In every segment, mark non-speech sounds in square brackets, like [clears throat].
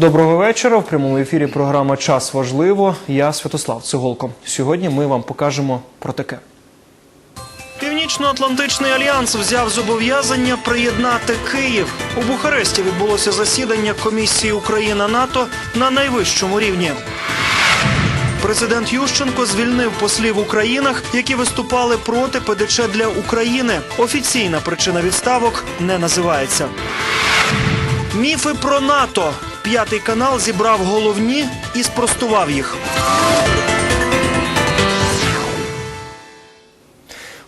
Доброго вечора. В прямому ефірі програма Час важливо. Я Святослав Цеголко. Сьогодні ми вам покажемо про таке. Північно-Атлантичний альянс взяв зобов'язання приєднати Київ. У Бухаресті відбулося засідання комісії Україна НАТО на найвищому рівні. Президент Ющенко звільнив послів у країнах, які виступали проти ПДЧ для України. Офіційна причина відставок не називається. Міфи про НАТО. П'ятий канал зібрав головні і спростував їх.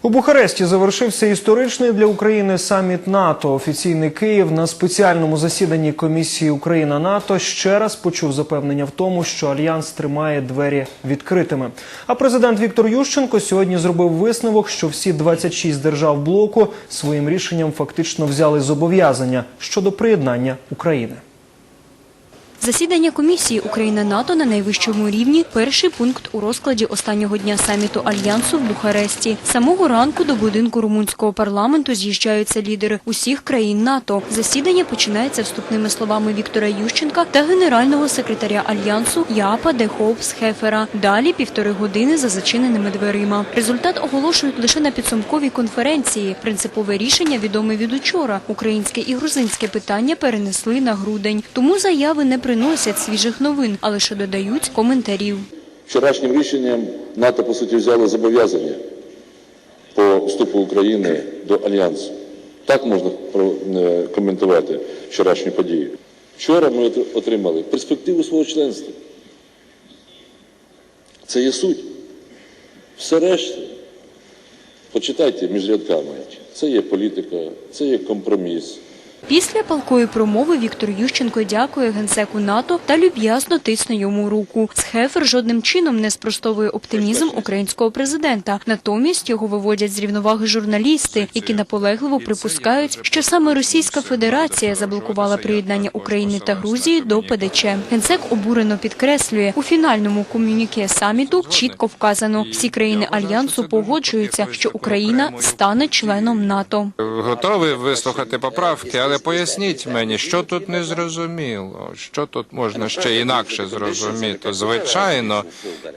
У Бухаресті завершився історичний для України саміт НАТО. Офіційний Київ на спеціальному засіданні комісії Україна НАТО ще раз почув запевнення в тому, що альянс тримає двері відкритими. А президент Віктор Ющенко сьогодні зробив висновок, що всі 26 держав блоку своїм рішенням фактично взяли зобов'язання щодо приєднання України. Засідання комісії Україна-НАТО на найвищому рівні – перший пункт у розкладі останнього дня саміту Альянсу в Бухаресті. Самого ранку до будинку румунського парламенту з'їжджаються лідери усіх країн НАТО. Засідання починається вступними словами Віктора Ющенка та генерального секретаря Альянсу Япа де Хоупс Хефера. Далі півтори години за зачиненими дверима. Результат оголошують лише на підсумковій конференції. Принципове рішення відоме від учора. Українське і грузинське питання перенесли на грудень. Тому заяви не приносять свіжих новин, а лише додають коментарів. Вчорашнім рішенням НАТО, по суті, взяло зобов'язання по вступу України до Альянсу. Так можна е, коментувати вчорашню подію. Вчора ми отримали перспективу свого членства. Це є суть. Все решта, почитайте між рядками. Це є політика, це є компроміс. Після палкої промови Віктор Ющенко дякує генсеку НАТО та люб'язно тисне йому руку. Схефер жодним чином не спростовує оптимізм українського президента. Натомість його виводять з рівноваги журналісти, які наполегливо припускають, що саме Російська Федерація заблокувала приєднання України та Грузії до ПДЧ. Генсек обурено підкреслює, у фінальному ком'юніке саміту чітко вказано, всі країни альянсу погоджуються, що Україна стане членом НАТО. Готовий вислухати поправки, але поясніть мені, що тут не зрозуміло, що тут можна ще інакше зрозуміти. Звичайно,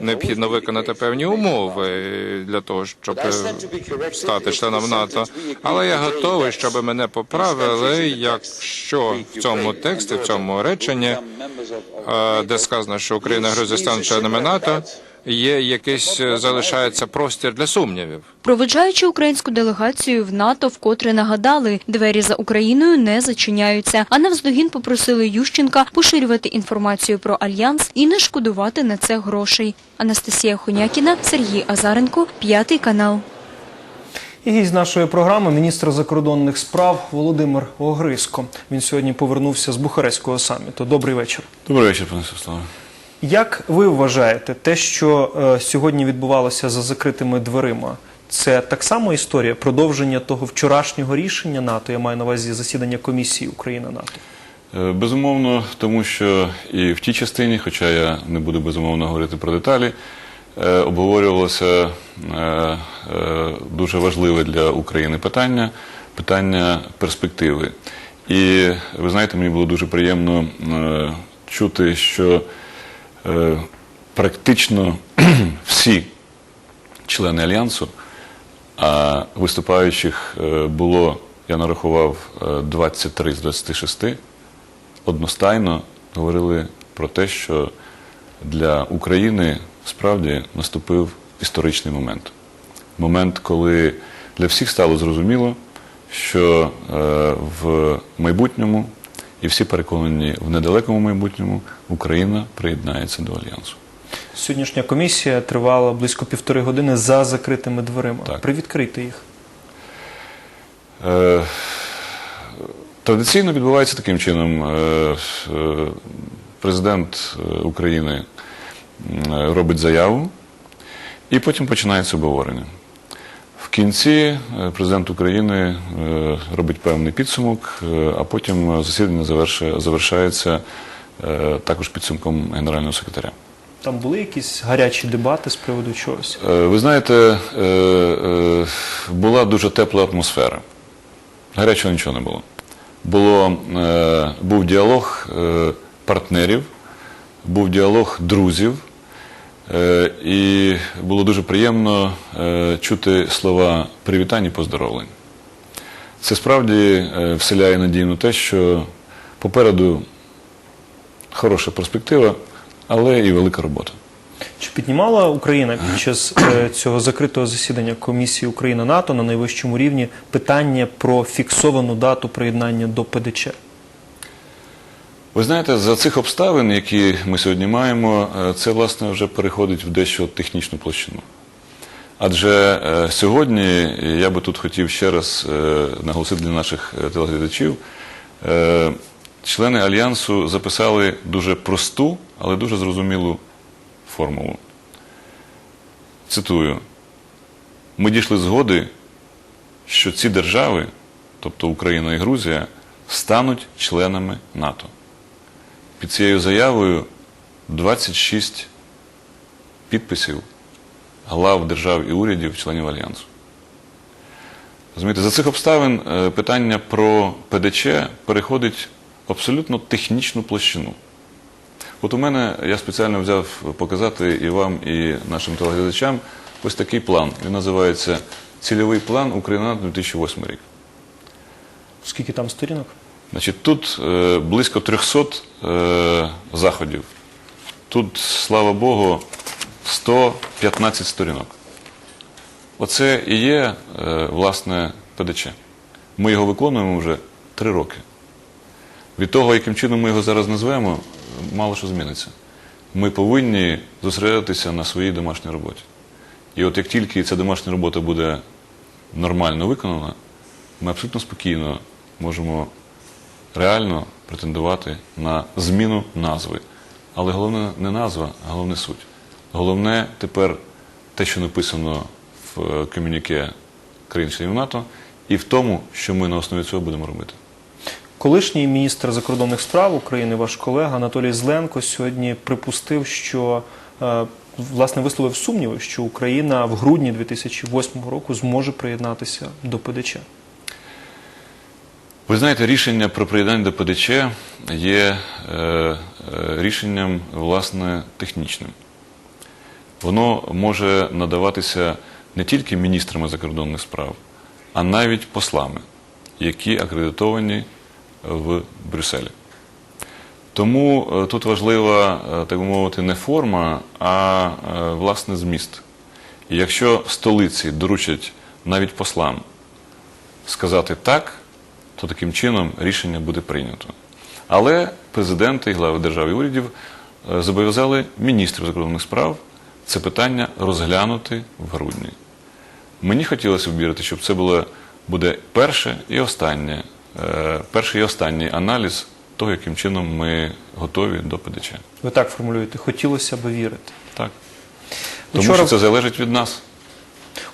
необхідно виконати певні умови для того, щоб е, стати членом НАТО. Але я готовий, щоб мене поправили, якщо в цьому тексті, в цьому реченні, е, де сказано, що Україна Грузія членами НАТО, є якийсь е, залишається простір для сумнівів. Проведжаючи українську делегацію в НАТО, вкотре нагадали, двері за Україною не зачиняються. А навздогін попросили Ющенка поширювати інформацію про альянс і не шкодувати на це грошей. Анастасія Хонякіна, Сергій Азаренко, п'ятий канал. І гість нашої програми міністр закордонних справ Володимир Огриско. Він сьогодні повернувся з Бухарестського саміту. Добрий вечір. Добрий вечір, пане Святославе. Як ви вважаєте, те, що е, сьогодні відбувалося за закритими дверима, це так само історія продовження того вчорашнього рішення НАТО? Я маю на увазі засідання комісії Україна НАТО. Е, Безумовно, тому що і в тій частині, хоча я не буду безумовно говорити про деталі, е, обговорювалося дуже важливе для України питання питання перспективи. І ви знаєте, мені було дуже приємно чути, що практично [clears throat] всі члени альянсу, а виступаючих е, було, я нарахував, е, 23 з 26, одностайно говорили про те, що для України справді наступив історичний момент. Момент, коли для всіх стало зрозуміло, що е, в майбутньому, і всі переконані в недалекому майбутньому, Україна приєднається до альянсу. Сьогоднішня комісія тривала близько півтори години за закритими дверима. Так. Привідкрити їх. Е, Традиційно відбувається таким чином. Е, е, Президент е, України робить заяву, і потім починається обговорення. В кінці е, президент України е, робить певний підсумок, е, а потім засідання завершається також підсумком генерального секретаря. Там були якісь гарячі дебати з приводу чогось. Ви знаєте, була дуже тепла атмосфера. Гарячого нічого не було. Було, був діалог партнерів, був діалог друзів, і було дуже приємно е, чути слова привітань і поздоровлень. Це справді е, вселяє надію на те, що попереду хороша перспектива, але і велика робота. Чи піднімала Україна під час е, цього закритого засідання комісії Україна НАТО на найвищому рівні питання про фіксовану дату приєднання до ПДЧ? Ви знаєте, за цих обставин, які ми сьогодні маємо, е, це власне вже переходить в дещо технічну площину. Адже е, сьогодні я би тут хотів ще раз е, наголосити для наших телеглядачів, члени альянсу записали дуже просту, але дуже зрозумілу формулу. Цитую: ми дійшли згоди, що ці держави, тобто Україна і Грузія, стануть членами НАТО. Під цією заявою 26 підписів глав держав і урядів членів Альянсу. Розумієте, за цих обставин е, питання про ПДЧ переходить абсолютно технічну площину. От у мене я спеціально взяв показати і вам, і нашим телеглядачам ось такий план. Він називається Цільовий план Україна на 2008 рік. Скільки там сторінок? Значить, тут е, близько 300 е, заходів. Тут, слава Богу, 115 сторінок. Оце і є, е, власне, ПДЧ. Ми його виконуємо вже три роки. Від того, яким чином ми його зараз назвемо, мало що зміниться. Ми повинні зосередитися на своїй домашній роботі. І от як тільки ця домашня робота буде нормально виконана, ми абсолютно спокійно можемо реально претендувати на зміну назви. Але головне не назва, а головне суть. Головне тепер те, що написано в е, комюніке країн-членів НАТО, і в тому, що ми на основі цього будемо робити. Колишній міністр закордонних справ України, ваш колега Анатолій Зленко, сьогодні припустив, що е, власне висловив сумніви, що Україна в грудні 2008 року зможе приєднатися до ПДЧ. Ви знаєте, рішення про приєднання до ПДЧ є е, е, рішенням, власне, технічним. Воно може надаватися не тільки міністрами закордонних справ, а навіть послами, які акредитовані в Брюсселі. Тому е, тут важлива, е, так би мовити, не форма, а е, власне зміст. І якщо столиці доручать навіть послам сказати так, то таким чином рішення буде прийнято. Але президенти і глави держав і урядів е, зобов'язали міністрів закордонних справ це питання розглянути в грудні. Мені хотілося б вірити, щоб це було, буде перше і останнє, е, перший і останній аналіз того, яким чином ми готові до ПДЧ. Ви так формулюєте, хотілося б вірити. Так. Тому Вчора- що це залежить від нас.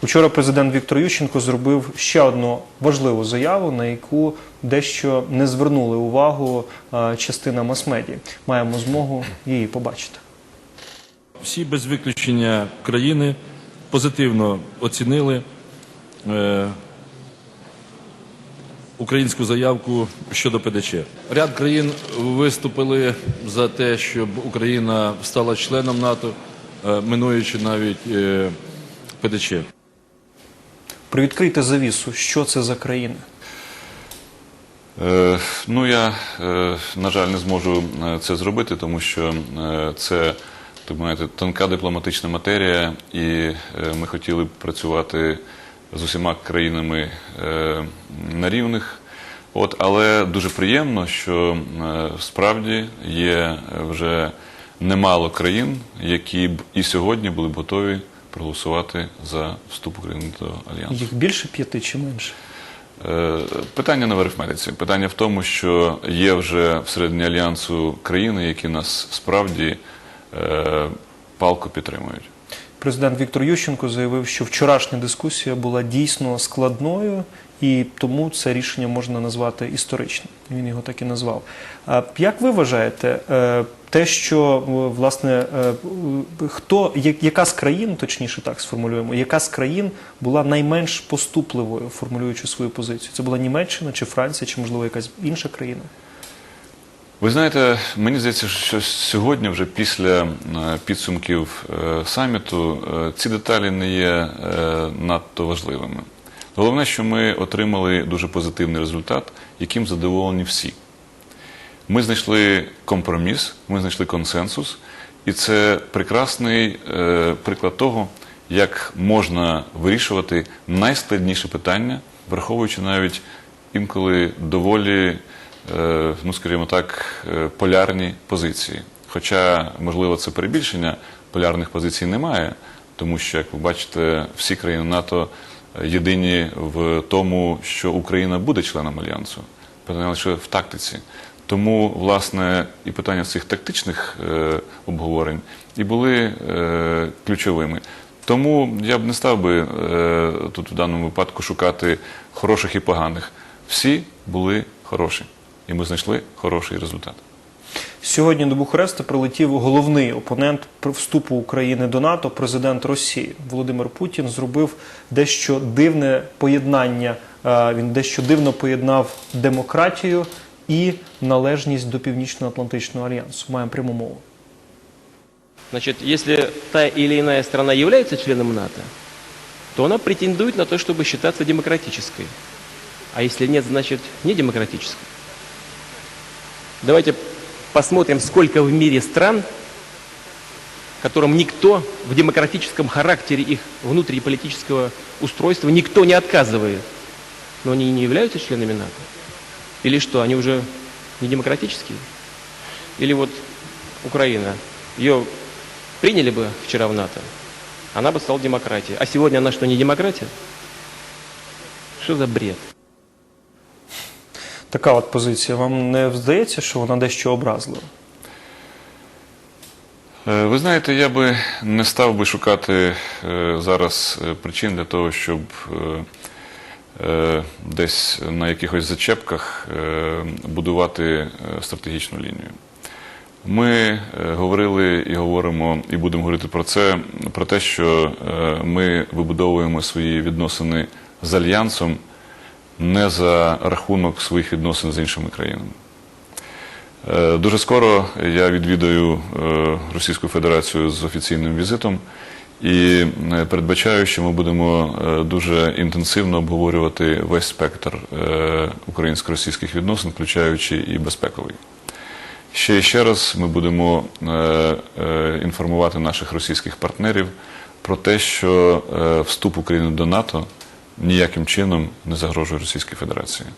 Учора президент Віктор Ющенко зробив ще одну важливу заяву, на яку дещо не звернули увагу е, частина мас-медіа. Маємо змогу її побачити. Всі без виключення країни позитивно оцінили е, українську заявку щодо ПДЧ. Ряд країн виступили за те, щоб Україна стала членом НАТО, е, минуючи навіть е, ПДЧ. Привідкрийте завісу, що це за країни. Е, Ну, я, е, на жаль, не зможу е, це зробити, тому що це так мовити, тонка дипломатична матерія, і ми хотіли б працювати з усіма країнами на рівних. От, але дуже приємно, що справді є вже немало країн, які б і сьогодні були б готові проголосувати за вступ України до Альянсу. Їх більше п'яти чи менше? Е, Питання не в арифметиці. Питання в тому, що є вже всередині альянсу країни, які нас справді е, палко підтримують. Президент Віктор Ющенко заявив, що вчорашня дискусія була дійсно складною, і тому це рішення можна назвати історичним. Він його так і назвав. Як ви вважаєте, е, те, що е, власне е, хто яка з країн, точніше так сформулюємо, яка з країн була найменш поступливою, формулюючи свою позицію? Це була Німеччина чи Франція, чи можливо якась інша країна? Ви знаєте, мені здається, що сьогодні, вже після е, підсумків саміту, ці деталі не є надто важливими. Головне, що ми отримали дуже позитивний результат, яким задоволені всі. Ми знайшли компроміс, ми знайшли консенсус, і це прекрасний е, приклад того, як можна вирішувати найскладніші питання, враховуючи навіть інколи доволі, е, ну скажімо так, е, полярні позиції. Хоча, можливо, це перебільшення, полярних позицій немає, тому що, як ви бачите, всі країни НАТО єдині в тому, що Україна буде членом альянсу, питання лише в тактиці. Тому, власне, і питання цих тактичних е, обговорень і були е, ключовими. Тому я б не став би е, тут в даному випадку шукати хороших і поганих. Всі були хороші, і ми знайшли хороший результат. Сьогодні до Бухареста прилетів головний опонент вступу України до НАТО, президент Росії Володимир Путін зробив дещо дивне поєднання. Е, Він дещо дивно поєднав демократію і належність до Північно-Атлантичного альянсу. Маємо пряму мову. Значит, если та или иная страна является членом НАТО, то она претендует на то, чтобы считаться демократической. А если нет, значит не демократической. Давайте посмотрим, сколько в мире стран, которым никто в демократическом характере их внутриполитического устройства никто не отказывает. Но они не являются членами НАТО. Или что, они уже не демократические? Или вот Украина, ее приняли бы вчера в НАТО, она бы стала демократией. А сегодня она что, не демократия? Что за бред? Така от позиція. Вам не здається, що вона дещо образлива? Е, Ви знаєте, я би не став би шукати е, зараз е, причин для того, щоб е, е, Десь на якихось зачепках е, будувати е, стратегічну лінію. Ми е, говорили і говоримо, і будемо говорити про це, про те, що е, ми вибудовуємо свої відносини з альянсом не за рахунок своїх відносин з іншими країнами. Е, Дуже скоро я відвідаю е, Російську Федерацію з офіційним візитом і е, передбачаю, що ми будемо е, дуже інтенсивно обговорювати весь спектр е, українсько-російських відносин, включаючи і безпековий. Ще і ще раз ми будемо інформувати наших російських партнерів про те, що вступ України до НАТО ніяким чином не загрожує Російській Федерації.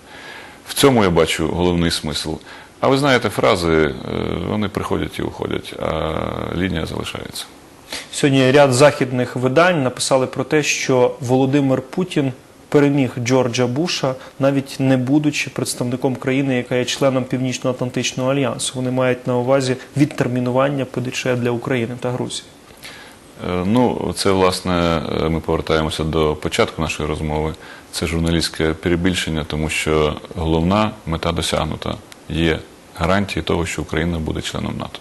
В цьому я бачу головний смисл. А ви знаєте, фрази вони приходять і уходять, а лінія залишається. Сьогодні ряд західних видань написали про те, що Володимир Путін переміг Джорджа Буша, навіть не будучи представником країни, яка є членом Північно-Атлантичного альянсу. Вони мають на увазі відтермінування ПДЧ для України та Грузії. Е, Ну, це власне е, ми повертаємося до початку нашої розмови. Це журналістське перебільшення, тому що головна мета досягнута є гарантії того, що Україна буде членом НАТО.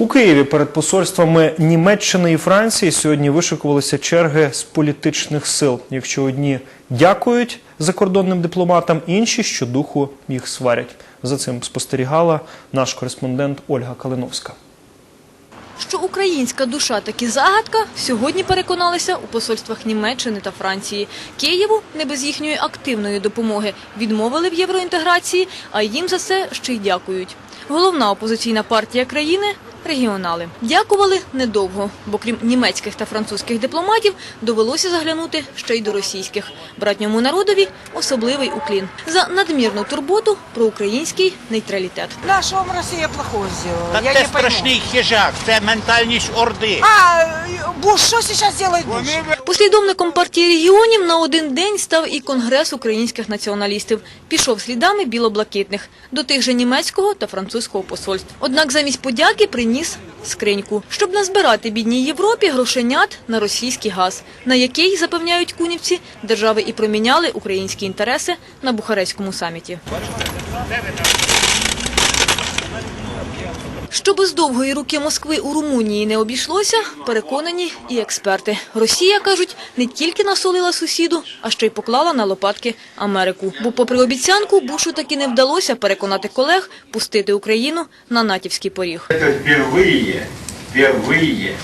У Києві перед посольствами Німеччини і Франції сьогодні вишикувалися черги з політичних сил. Якщо одні дякують закордонним дипломатам, інші щодуху їх сварять. За цим спостерігала наш кореспондент Ольга Калиновська. Що українська душа таки загадка, сьогодні переконалися у посольствах Німеччини та Франції. Києву не без їхньої активної допомоги відмовили в євроінтеграції, а їм за це ще й дякують. Головна опозиційна партія країни регіонали. Дякували недовго, бо крім німецьких та французьких дипломатів довелося заглянути ще й до російських. Братньому народові особливий уклін за надмірну турботу про український нейтралітет. Нашому Росія плохого сделала? Та Я це не страшний хижак, це ментальність орди. А, Буш, что сейчас делает Буш? Послідовником партії регіонів на один день став і Конгрес українських націоналістів. Пішов слідами білоблакитних до тих же німецького та французького посольств. Однак замість подяки приніс скриньку, щоб назбирати бідній Європі грошенят на російський газ, на який, запевняють кунівці, держави і проміняли українські інтереси на Бухарестському саміті. Що без довгої руки Москви у Румунії не обійшлося, переконані і експерти. Росія, кажуть, не тільки насолила сусіду, а ще й поклала на лопатки Америку. Бо попри обіцянку, Бушу таки не вдалося переконати колег пустити Україну на натівський поріг. Это впервые, впервые, э,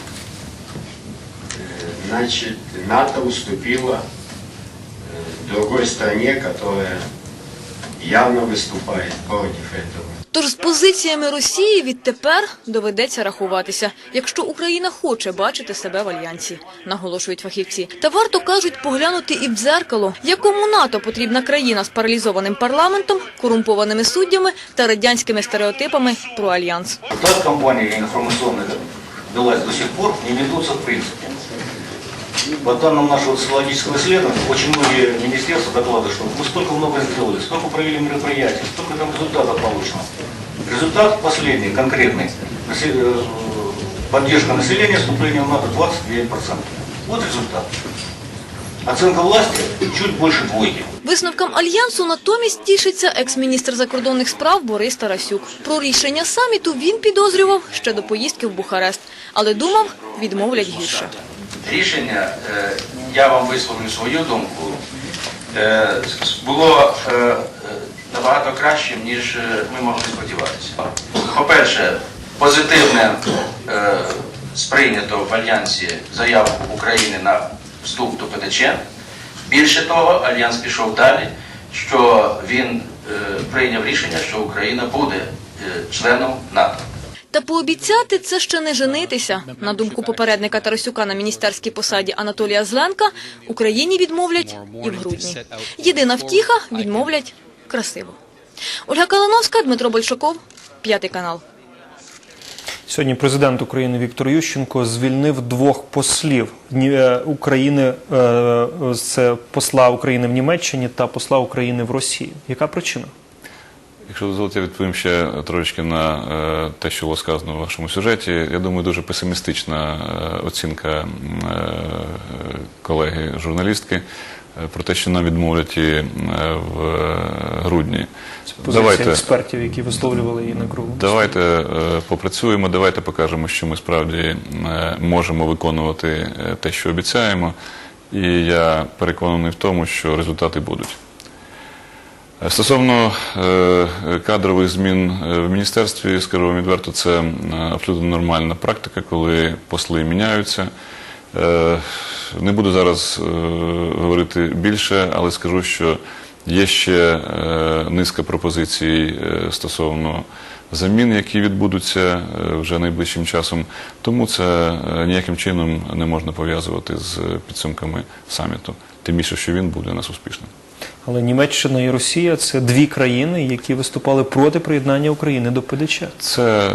значит, НАТО уступило э, другой стране, которая явно выступает против этого. Тож з позиціями Росії відтепер доведеться рахуватися, якщо Україна хоче бачити себе в альянсі, наголошують фахівці. Та варто кажуть поглянути і в дзеркало, якому НАТО потрібна країна з паралізованим парламентом, корумпованими суддями та радянськими стереотипами про альянс. Та компания информационных велась до сих пор, не ведутся в принципе. По данным нашего социологического исследования, очень многие министерства докладывают, что мы столько много сделали, столько провели мероприятий, столько там результатов получено. Результат последний, конкретный. Насе- э, Поддержка населения вступления в НАТО 29%. Вот результат. Оценка власти чуть больше двойки. Висновкам альянсу натомість тішиться екс-міністр закордонних справ Борис Тарасюк. Про рішення саміту він підозрював ще до поїздки в Бухарест, але думав, відмовлять гірше. рішення, е, я вам висловлю свою думку, е, було е, набагато кращим, ніж ми могли сподіватися. По-перше, позитивне сприйнято в Альянсі заяву України на вступ до ПДЧ. Більше того, Альянс пішов далі, що він прийняв рішення, що Україна буде членом НАТО. Та пообіцяти це ще не женитися. На думку попередника Тарасюка на міністерській посаді Анатолія Зленка, Україні відмовлять і в грудні. Єдина втіха – відмовлять красиво. Ольга Калановська, Дмитро Большаков, П'ятий канал. Сьогодні президент України Віктор Ющенко звільнив двох послів е, України. е, е, Це посла України в Німеччині та посла України в Росії. Яка причина? Якщо дозволите, я відповім ще трошечки на е, те, що було сказано в вашому сюжеті. Я думаю, дуже песимістична е, оцінка е, колеги журналістки е, про те, що нам відмовлять і в грудні. Позиція експертів, які висловлювали її на кругу. Давайте попрацюємо, давайте покажемо, що ми справді можемо виконувати те, що обіцяємо. І я переконаний в тому, що результати будуть. Стосовно е, кадрових змін е, в міністерстві, скажу вам відверто, це абсолютно нормальна практика, коли посли міняються. Е, Не буду зараз говорити більше, але скажу, що є ще низка пропозицій стосовно замін, які відбудуться вже найближчим часом. Тому це ніяким чином не можна пов'язувати з підсумками саміту. Тим більше, що він був для нас успішним. Але Німеччина і Росія це дві країни, які виступали проти приєднання України до ПДЧ. Це е,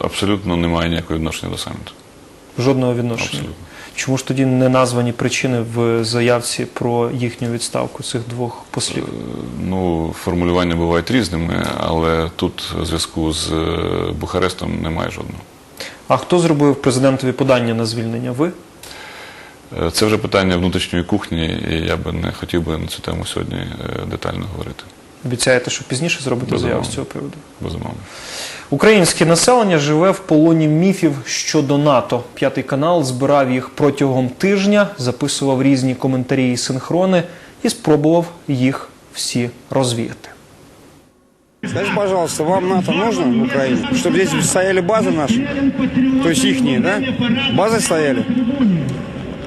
абсолютно не має ніякого відношення до саміту. Жодного відношення. Абсолютно. Чому ж тоді не названі причини в заявці про їхню відставку цих двох послів? Ну, формулювання бувають різними, але тут в зв'язку з е, Бухарестом немає жодного. А хто зробив президентові подання на звільнення? Ви? Е, Це вже питання внутрішньої кухні, і я би не хотів би на цю тему сьогодні е, детально говорити. Обіцяєте, що пізніше зробите Безумовно. заяву з цього приводу? Безумовно. Українське населення живе в полоні міфів щодо НАТО. П'ятий канал збирав їх протягом тижня, записував різні коментарі і синхрони і спробував їх всі розвіяти. Скажи, пожалуйста, вам НАТО нужно в Украине? Чтобы здесь стояли базы наши? То есть ихние, да? Базы стояли?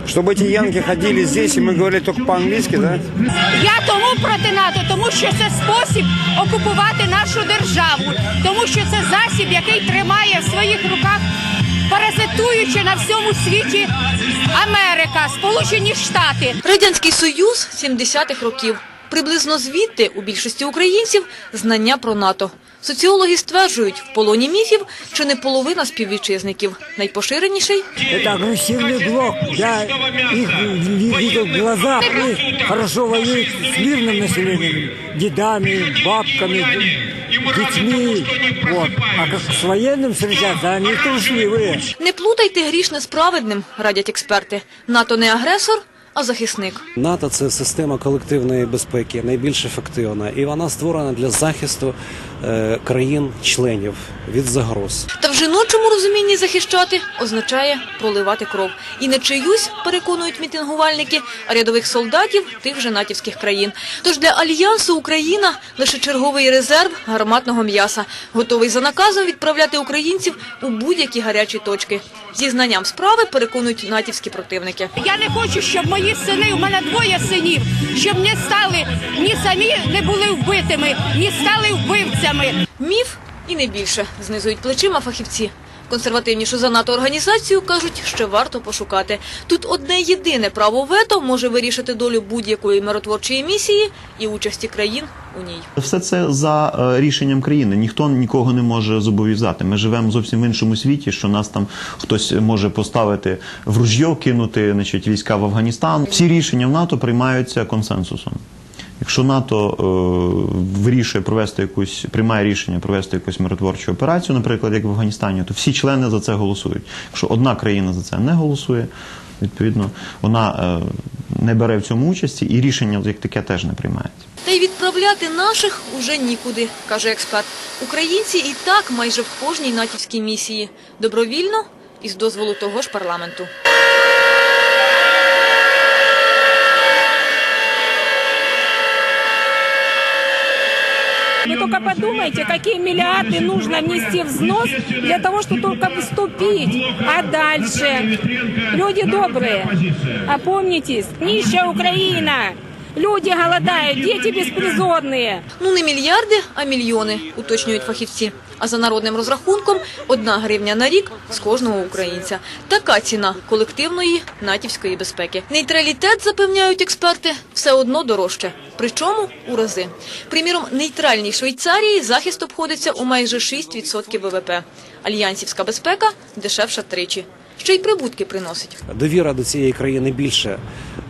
Чтобы эти янки ходили здесь, и мы говорили только по-английски, да? Я тому проти НАТО, тому що це спосіб окупувати нашу державу, тому що це засіб, який тримає в своїх руках, паразитуючи на всьому світі Америка, Сполучені Штати. Радянський Союз 70-х років. Приблизно звідти у більшості українців знання про НАТО. Соціологи стверджують, в полоні міфів чи не половина співвітчизників. Найпоширеніший Это агрессивный блок. Я их видел в глаза. Они хорошо воюют с мирным населением. Дедами, бабками, детьми. Вот. А как с военным встречаться, они трусливые. Не плутайте грішне з праведним, радять експерти. НАТО не агресор, а захисник. НАТО це система колективної безпеки, найбільш ефективна, і вона створена для захисту е, країн-членів від загроз. Та в жіночому розумінні захищати означає проливати кров. І не чиюсь, переконують мітингувальники, а рядових солдатів тих же натівських країн. Тож для Альянсу Україна лише черговий резерв гарматного м'яса, готовий за наказом відправляти українців у будь-які гарячі точки. Зі знанням справи переконують натівські противники. Я не хочу, щоб мої сини, у мене двоє синів, щоб не стали, ні самі не були вбитими, ні стали вбивцями. Міф і не більше, знизують плечима фахівці. Консервативнішу за НАТО організацію кажуть, ще варто пошукати. Тут одне єдине право вето може вирішити долю будь-якої миротворчої місії і участі країн у ній. Все це за е, рішенням країни. Ніхто нікого не може зобов'язати. Ми живемо зовсім в іншому світі, що нас там хтось може поставити в ружьо, кинути значить, війська в Афганістан. Всі рішення в НАТО приймаються консенсусом. Якщо НАТО е, вирішує провести якусь, приймає рішення провести якусь миротворчу операцію, наприклад, як в Афганістані, то всі члени за це голосують. Якщо одна країна за це не голосує, відповідно вона е, не бере в цьому участі, і рішення як таке теж не приймається. Та й відправляти наших уже нікуди, каже експерт. Українці і так майже в кожній натівській місії. Добровільно і з дозволу того ж парламенту. Только подумайте, какие миллиарды нужно внести взнос для того, чтобы только вступить. А дальше? Люди добрые, опомнитесь, нищая Украина. Люди голодают, дети беспризорные. Ну не мільярди, а мільйони, уточнюють фахівці. А за народним розрахунком одна гривня на рік з кожного українця. Така ціна колективної натівської безпеки. Нейтралітет, запевняють експерти, все одно дорожче. Причому у рази. Приміром, нейтральній Швейцарії захист обходиться у майже 6% ВВП. Альянсівська безпека дешевша тричі. Ще й прибутки приносить. Довіра до цієї країни більше.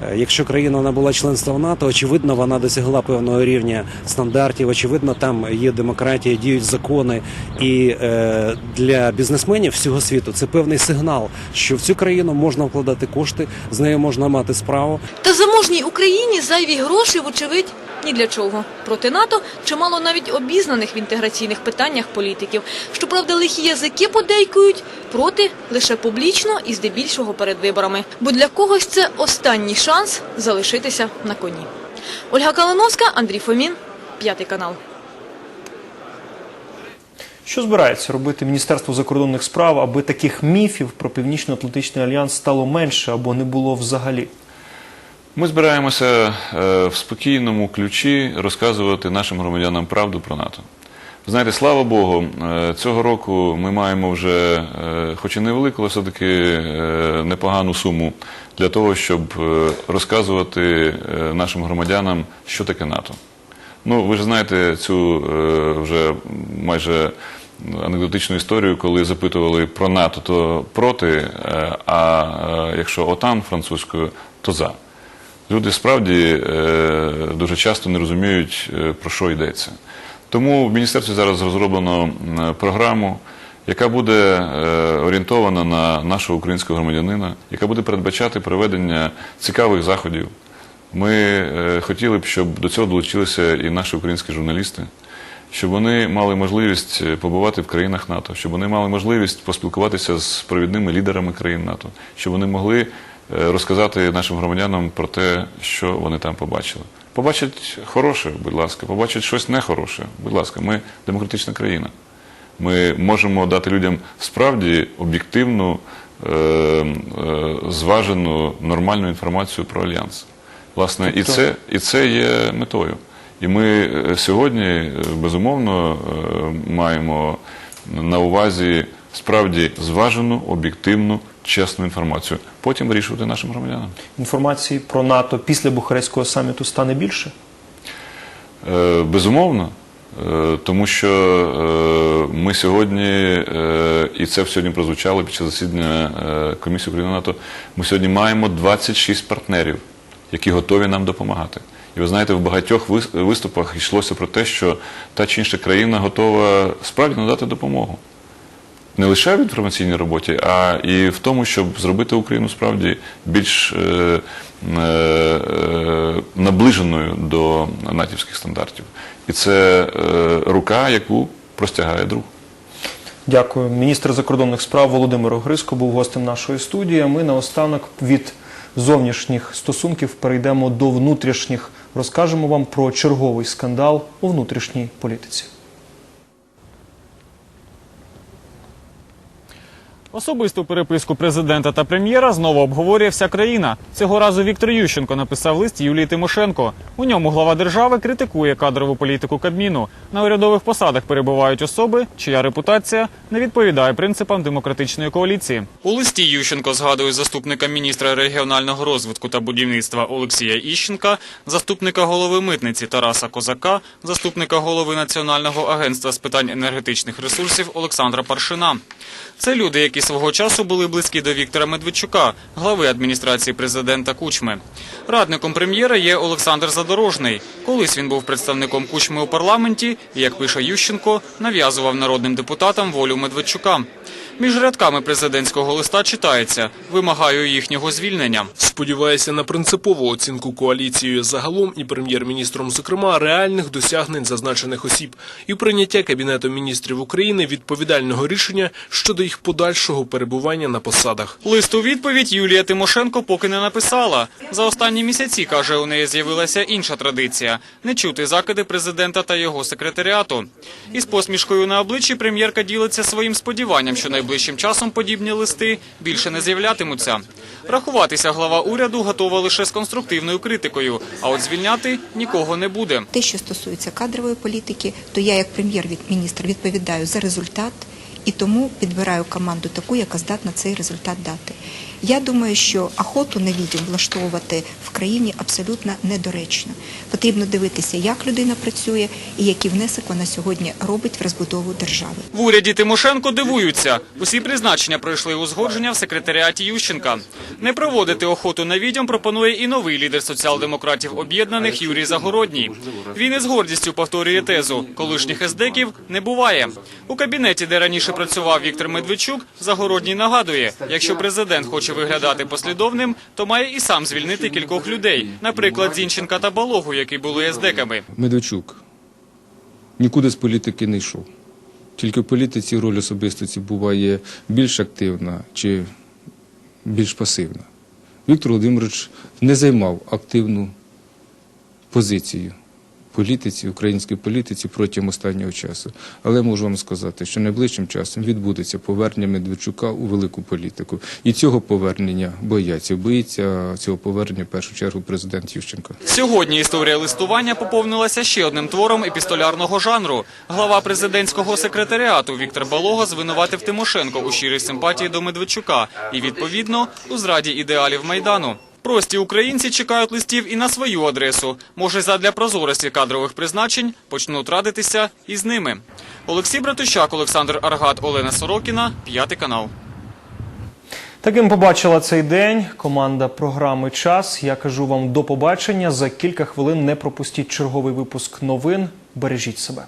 Е, Якщо країна набула членства в НАТО, очевидно, вона досягла певного рівня стандартів. Очевидно, там є демократія, діють закони. І е, для бізнесменів всього світу це певний сигнал, що в цю країну можна вкладати кошти, з нею можна мати справу. Та заможній Україні зайві гроші, вочевидь, ні для чого. Проти НАТО чимало навіть обізнаних в інтеграційних питаннях політиків. Щоправда, лихі язики подейкують проти лише публічно і здебільшого перед виборами. Бо для когось це останній шанс залишитися на коні. Ольга Калиновська, Андрій Фомін, п'ятий канал. Що збирається робити Міністерство закордонних справ, аби таких міфів про Північно-Атлантичний альянс стало менше або не було взагалі? Ми збираємося е, в спокійному ключі розказувати нашим громадянам правду про НАТО. Знаєте, слава Богу, е, цього року ми маємо вже, е, хоч і невелику, але все-таки непогану суму для того, щоб розказувати нашим громадянам, що таке НАТО. Ну, ви ж знаєте цю вже майже анекдотичну історію, коли запитували про НАТО, то проти, а якщо ОТАН французькою, то за. Люди справді е, дуже часто не розуміють, е, про що йдеться. Тому в міністерстві зараз розроблено програму, яка буде е, орієнтована на нашого українського громадянина, яка буде передбачати проведення цікавих заходів. Ми хотіли б, щоб до цього долучилися і наші українські журналісти, щоб вони мали можливість побувати в країнах НАТО, щоб вони мали можливість поспілкуватися з провідними лідерами країн НАТО, щоб вони могли розказати нашим громадянам про те, що вони там побачили. Побачать хороше, будь ласка, побачать щось нехороше, будь ласка, ми демократична країна. Ми можемо дати людям справді об'єктивну, е, е, зважену, нормальну інформацію про альянс. Власне, і це, і це є метою. І ми е, сьогодні, е, безумовно, е, маємо на увазі справді зважену, об'єктивну, чесну інформацію. Потім вирішувати нашим громадянам. Інформації про НАТО після Бухарестського саміту стане більше? Е, Безумовно, Е, тому що е, ми сьогодні, і це сьогодні прозвучало під час засідання комісії України НАТО, ми сьогодні маємо 26 партнерів, які готові нам допомагати. І ви знаєте, в багатьох вис- виступах йшлося про те, що та чи інша країна готова справді надати допомогу. Не лише в інформаційній роботі, а і в тому, щоб зробити Україну справді більш е, е, е, наближеною до натівських стандартів. І це рука, яку простягає друг. Дякую. Міністр закордонних справ Володимир Огриско був гостем нашої студії. Ми наостанок від зовнішніх стосунків перейдемо до внутрішніх. Розкажемо вам про черговий скандал у внутрішній політиці. Особисту переписку президента та прем'єра знову обговорює вся країна. Цього разу Віктор Ющенко написав лист Юлії Тимошенко. У ньому глава держави критикує кадрову політику Кабміну. На урядових посадах перебувають особи, чия репутація не відповідає принципам демократичної коаліції. У листі Ющенко згадує заступника міністра регіонального розвитку та будівництва Олексія Іщенка, заступника голови митниці Тараса Козака, заступника голови Національного агентства з питань енергетичних ресурсів Олександра Паршина. Це люди, які свого часу були близькі до Віктора Медведчука, глави адміністрації президента Кучми. Радником прем'єра є Олександр Задорожний. Колись він був представником Кучми у парламенті і, як пише Ющенко, нав'язував народним депутатам волю Медведчука. Між рядками президентського листа читається «Вимагаю їхнього звільнення». Сподіваюся на принципову оцінку коаліцією загалом і прем'єр-міністром, зокрема, реальних досягнень зазначених осіб і прийняття Кабінетом міністрів України відповідального рішення щодо їх подальшого перебування на посадах. Лист у відповідь Юлія Тимошенко поки не написала. За останні місяці, каже, у неї з'явилася інша традиція – не чути закиди президента та його секретаріату. Із посмішкою на обличчі прем'єрка ділиться своїм сподіванням, що найближчим часом подібні листи більше не з'являтимуться. Рахуватися глава уряду готова лише з конструктивною критикою, а от звільняти нікого не буде. Те, що стосується кадрової політики, то я як прем'єр-міністр відповідаю за результат і тому підбираю команду таку, яка здатна цей результат дати. Я думаю, що охоту на відділ влаштовувати в країні абсолютно недоречно. Потрібно дивитися, як людина працює і який внесок вона сьогодні робить в розбудову держави. В уряді Тимошенко дивуються. Усі призначення пройшли узгодження в секретаріаті Ющенка. Не проводити охоту на відьом пропонує і новий лідер соціал-демократів об'єднаних Юрій Загородній. Він із гордістю повторює тезу колишніх ездеків не буває. У кабінеті, де раніше працював Віктор Медведчук, Загородній нагадує, якщо президент хоче виглядати послідовним, то має і сам звільнити кількох людей, наприклад, Зінченка та Балогу, які були ездеками. Медведчук нікуди з політики не йшов. Тільки в політиці роль особистості буває більш активна чи більш пасивна. Віктор Володимирович не займав активну позицію політиці, українській політиці протягом останнього часу. Але можу вам сказати, що найближчим часом відбудеться повернення Медведчука у велику політику. І цього повернення бояться. Боїться цього повернення в першу чергу президент Ющенко. Сьогодні історія листування поповнилася ще одним твором епістолярного жанру. Глава президентського секретаріату Віктор Балога звинуватив Тимошенко у щирій симпатії до Медведчука і, відповідно, у зраді ідеалів Майдану. Прості українці чекають листів і на свою адресу. Може, задля прозорості кадрових призначень почнуть радитися із ними. Олексій Братущак, Олександр Аргат, Олена Сорокіна, п'ятий канал. Таким побачила цей день команда програми Час. Я кажу вам до побачення. За кілька хвилин не пропустіть черговий випуск новин. Бережіть себе.